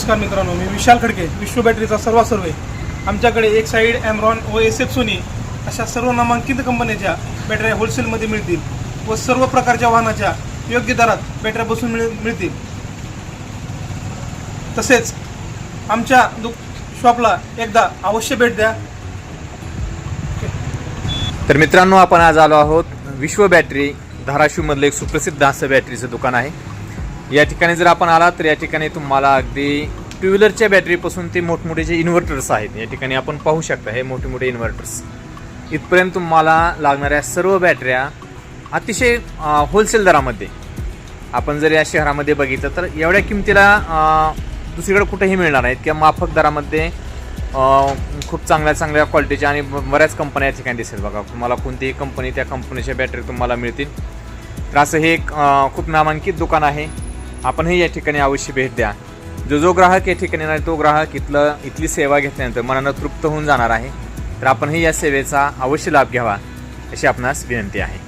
नमस्कार मित्रांनो मी विशाल खडके विश्व बॅटरीचा सर्व सर्वे. आमच्याकडे एक साईड ॲमरॉन व एस एफ सोनी अशा सर्व नामांकित कंपन्याच्या बॅटऱ्या होलसेलमध्ये मिळतील व सर्व प्रकारच्या वाहनाच्या योग्य दरात बॅटऱ्या बसून मिळ मिळतील. तसेच आमच्या दु शॉपला एकदा अवश्य भेट द्या. तर मित्रांनो आपण आज आलो आहोत विश्व बॅटरी धाराशिवमधलं एक सुप्रसिद्ध असं बॅटरीचं दुकान आहे. या ठिकाणी जर आपण आलात तर या ठिकाणी तुम्हाला अगदी टू व्हीलरच्या बॅटरीपासून ते मोठमोठे जे इन्व्हर्टर्स आहेत या ठिकाणी आपण पाहू शकता हे मोठे मोठे इन्व्हर्टर्स इथपर्यंत तुम्हाला लागणाऱ्या सर्व बॅटऱ्या अतिशय होलसेल दरामध्ये. आपण जर या शहरामध्ये बघितलं तर एवढ्या किमतीला दुसरीकडे कुठेही मिळणार नाहीत. किंवा माफक दरामध्ये खूप चांगल्या चांगल्या क्वालिटीच्या आणि ब- बऱ्याच कंपन्या या ठिकाणी दिसेल. बघा तुम्हाला कोणतीही कंपनी त्या कंपनीच्या बॅटरी तुम्हाला मिळतील. तर असं हे एक खूप नामांकित दुकान आहे. आपणही या ठिकाणी अवश्य भेट द्या. जो जो ग्राहक या ठिकाणी येणार तो ग्राहक इथलं इथली सेवा घेतल्यानंतर मनानं तृप्त होऊन जाणार आहे. तर आपणही या सेवेचा अवश्य लाभ घ्यावा अशी आपणास विनंती आहे.